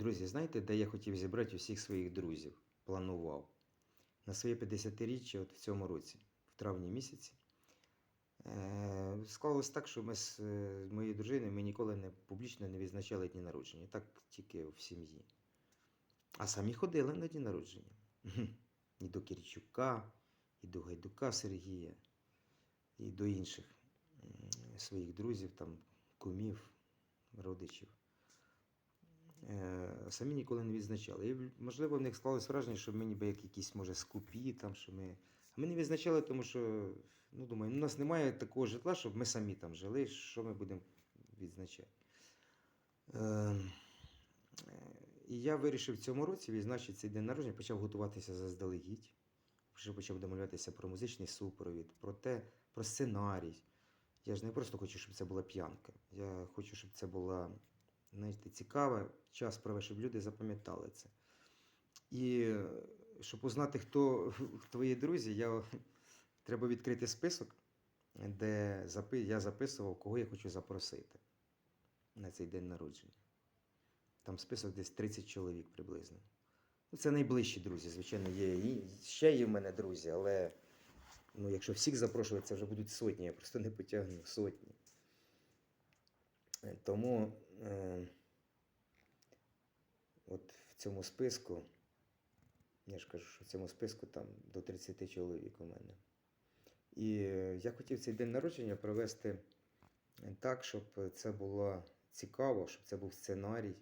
Друзі, знаєте, де я хотів зібрати усіх своїх друзів? Планував. На своє 50-річчя от в цьому році, в травні місяці. Е, склалось так, що ми з е, моєю дружиною ми ніколи не публічно не відзначали дні народження. Так тільки в сім'ї. А самі ходили на дні народження. І до Киричука, і до Гайдука Сергія, і до інших своїх друзів, там, кумів, родичів. Е, самі ніколи не відзначали. І, можливо, в них склалось враження, що ми ніби як якісь, може, скупі, там, що ми. А ми не відзначали, тому що, ну, думаю, у нас немає такого житла, щоб ми самі там жили, що ми будемо відзначати. Е, і я вирішив в цьому році відзначити цей день народження, почав готуватися заздалегідь. Почав домовлятися про музичний супровід, про те, про сценарій. Я ж не просто хочу, щоб це була п'янка. Я хочу, щоб це була знаєте, цікава, час провести, щоб люди запам'ятали це. І щоб узнати, хто твої друзі, я, треба відкрити список, де я записував, кого я хочу запросити на цей день народження. Там список десь 30 чоловік приблизно. Ну, це найближчі друзі, звичайно, є. І ще є в мене друзі, але ну, якщо всіх запрошувати, це вже будуть сотні, я просто не потягну сотні. Е, Тому е, от в цьому списку, я ж кажу, що в цьому списку там до 30 чоловік у мене. І е, я хотів цей день народження провести так, щоб це було цікаво, щоб це був сценарій.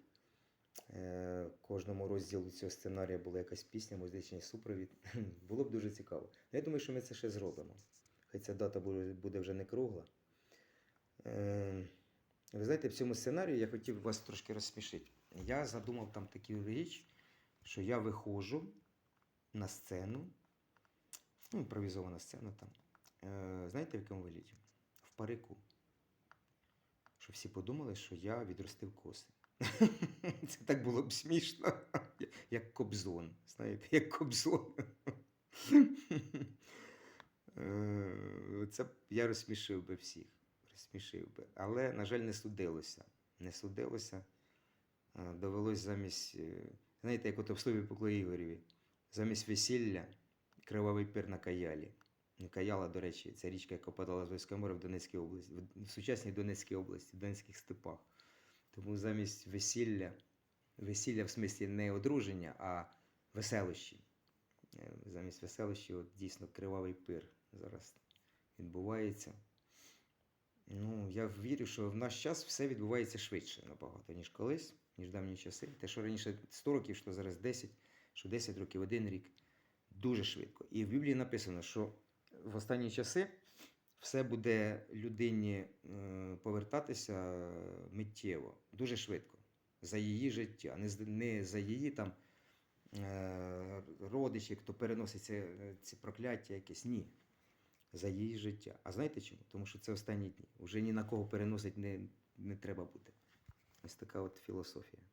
Е, Кожному розділу цього сценарія була якась пісня, музичний супровід. Було б дуже цікаво. Я думаю, що ми це ще зробимо. Хай ця дата буде, буде вже не кругла. Ви знаєте, в цьому сценарії я хотів вас трошки розсмішити. Я задумав там таку річ, що я виходжу на сцену, ну, імпровізована сцена там. Е, знаєте, в якому вигляді? В парику. Щоб всі подумали, що я відростив коси. Це так було б смішно. Як кобзон. Знаєте, як кобзон. Е, Це я розсмішив би всіх. Розсмішив би. Але, на жаль, не судилося. Не судилося. Е, Довелось замість, е, знаєте, як ото в слові Пукло Ігорєві, замість весілля кривавий пір на каялі. Ну, Каяла, до речі, це річка, яка подала з Войська море в Донецькій області, в- в сучасній Донецькій області, в Донецьких степах. Тому замість весілля, весілля в смислі не одруження, а веселощі. Е, Замість веселощі, от дійсно кривавий пир зараз відбувається. Ну, я вірю, що в наш час все відбувається швидше набагато, ніж колись, ніж давні часи. Те, що раніше 100 років, що зараз 10, що 10 років, один рік, дуже швидко. І в Біблії написано, що в останні часи все буде людині е, повертатися миттєво, дуже швидко, за її життя, не, за її там е, родичів, хто переносить е, ці прокляття якесь. Ні. За її життя. А знаєте чому? Тому що це останні дні. Уже ні на кого переносить не, не треба бути. Ось така от філософія.